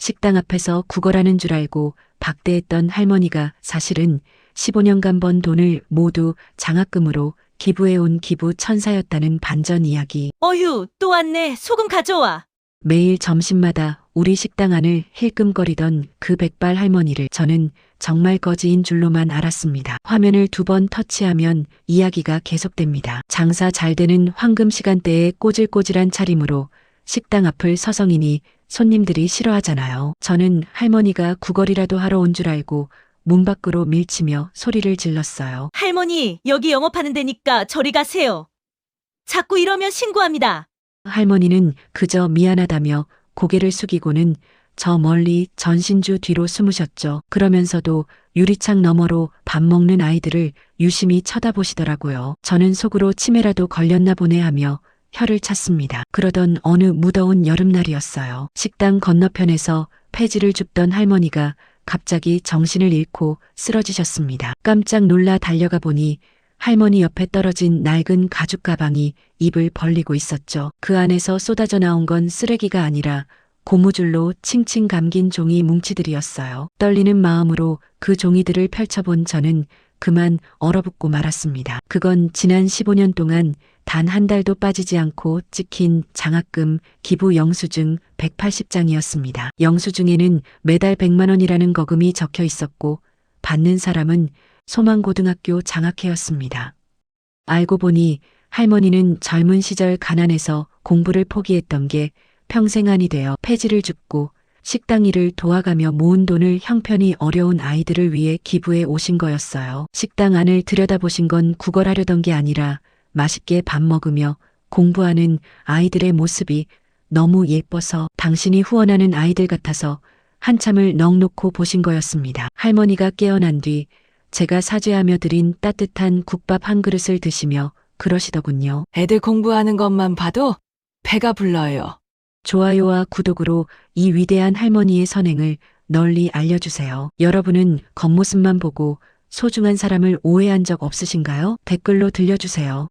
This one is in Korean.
식당 앞에서 구걸하는 줄 알고 박대했던 할머니가 사실은 15년간 번 돈을 모두 장학금으로 기부해온 기부 천사였다는 반전 이야기. 어휴, 또 왔네. 소금 가져와. 매일 점심마다 우리 식당 안을 힐끔거리던 그 백발 할머니를 저는 정말 거지인 줄로만 알았습니다. 화면을 두 번 터치하면 이야기가 계속됩니다. 장사 잘 되는 황금 시간대에 꼬질꼬질한 차림으로 식당 앞을 서성이니 손님들이 싫어하잖아요. 저는 할머니가 구걸이라도 하러 온 줄 알고 문 밖으로 밀치며 소리를 질렀어요. 할머니, 여기 영업하는 데니까 저리 가세요. 자꾸 이러면 신고합니다. 할머니는 그저 미안하다며 고개를 숙이고는 저 멀리 전신주 뒤로 숨으셨죠. 그러면서도 유리창 너머로 밥 먹는 아이들을 유심히 쳐다보시더라고요. 저는 속으로 치매라도 걸렸나 보네 하며 혀를 찼습니다. 그러던 어느 무더운 여름날이었어요. 식당 건너편에서 폐지를 줍던 할머니가 갑자기 정신을 잃고 쓰러지셨습니다. 깜짝 놀라 달려가 보니 할머니 옆에 떨어진 낡은 가죽 가방이 입을 벌리고 있었죠. 그 안에서 쏟아져 나온 건 쓰레기가 아니라 고무줄로 칭칭 감긴 종이 뭉치들이었어요. 떨리는 마음으로 그 종이들을 펼쳐본 저는 그만 얼어붙고 말았습니다. 그건 지난 15년 동안 단 한 달도 빠지지 않고 찍힌 장학금 기부 영수증 180장이었습니다. 영수증에는 매달 100만 원이라는 거금이 적혀 있었고 받는 사람은 소망고등학교 장학회였습니다. 알고 보니 할머니는 젊은 시절 가난해서 공부를 포기했던 게 평생 안이 되어 폐지를 줍고 식당 일을 도와가며 모은 돈을 형편이 어려운 아이들을 위해 기부해 오신 거였어요. 식당 안을 들여다보신 건 구걸하려던 게 아니라 맛있게 밥 먹으며 공부하는 아이들의 모습이 너무 예뻐서 당신이 후원하는 아이들 같아서 한참을 넋 놓고 보신 거였습니다. 할머니가 깨어난 뒤 제가 사죄하며 드린 따뜻한 국밥 한 그릇을 드시며 그러시더군요. 애들 공부하는 것만 봐도 배가 불러요. 좋아요와 구독으로 이 위대한 할머니의 선행을 널리 알려주세요. 여러분은 겉모습만 보고 소중한 사람을 오해한 적 없으신가요? 댓글로 들려주세요.